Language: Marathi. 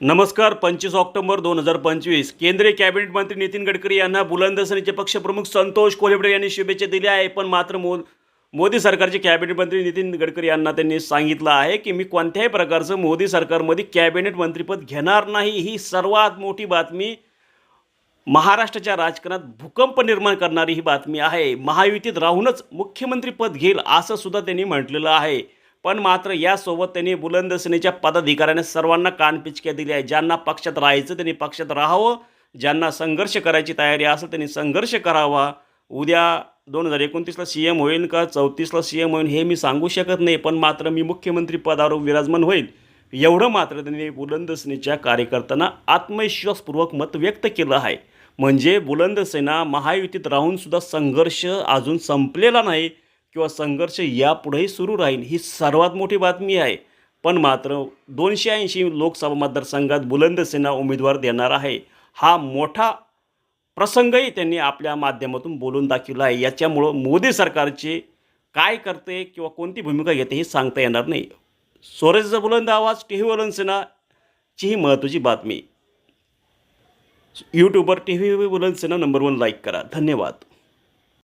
नमस्कार पंचवीस ऑक्टोबर दोन हजार पंचवीस. केंद्रीय कॅबिनेट मंत्री नितीन गडकरी यांना बुलंदसनीचे पक्षप्रमुख संतोष कोल्हेबडे यांनी शुभेच्छा दिल्या आहे पण मात्र मो मोदी सरकारचे कॅबिनेट मंत्री नितीन गडकरी यांना त्यांनी सांगितलं आहे की मी कोणत्याही प्रकारचं मोदी सरकारमध्ये कॅबिनेट मंत्रीपद घेणार नाही. ही सर्वात मोठी बातमी महाराष्ट्राच्या राजकारणात भूकंप निर्माण करणारी ही बातमी आहे. महायुतीत राहूनच मुख्यमंत्रीपद घेईल असं सुद्धा त्यांनी म्हटलेलं आहे. पण मात्र यासोबत त्यांनी बुलंदसेनेच्या पदाधिकाऱ्याने सर्वांना कानपिचक्या दिल्या आहे. ज्यांना पक्षात राहायचं त्यांनी पक्षात राहावं. ज्यांना संघर्ष करायची तयारी असेल त्यांनी संघर्ष करावा. उद्या दोन हजार एकोणतीसला सी एम होईल का? चौतीसला सी एम होईल हे मी सांगू शकत नाही. पण मात्र मी मुख्यमंत्री पदावर विराजमान होईल. एवढं मात्र त्यांनी बुलंदसेनेच्या कार्यकर्त्यांना आत्मविश्वासपूर्वक मत व्यक्त केलं आहे. म्हणजे बुलंदसेना महायुतीत राहूनसुद्धा संघर्ष अजून संपलेला नाही. किंवा संघर्ष यापुढेही सुरू राहील ही सर्वात मोठी बातमी आहे. पण मात्र दोनशे ऐंशी लोकसभा मतदारसंघात बुलंदसेना उमेदवार देणार आहे. हा मोठा प्रसंगही त्यांनी आपल्या माध्यमातून बोलून दाखवला आहे. याच्यामुळं मोदी सरकारचे काय करते किंवा कोणती भूमिका घेते हे सांगता येणार नाही. स्वराज्याचा बुलंद आवाज टी व्ही बुलंदसेनाची ही महत्त्वाची बातमी. यूट्यूबवर TV Bulandsena number one like करा. धन्यवाद.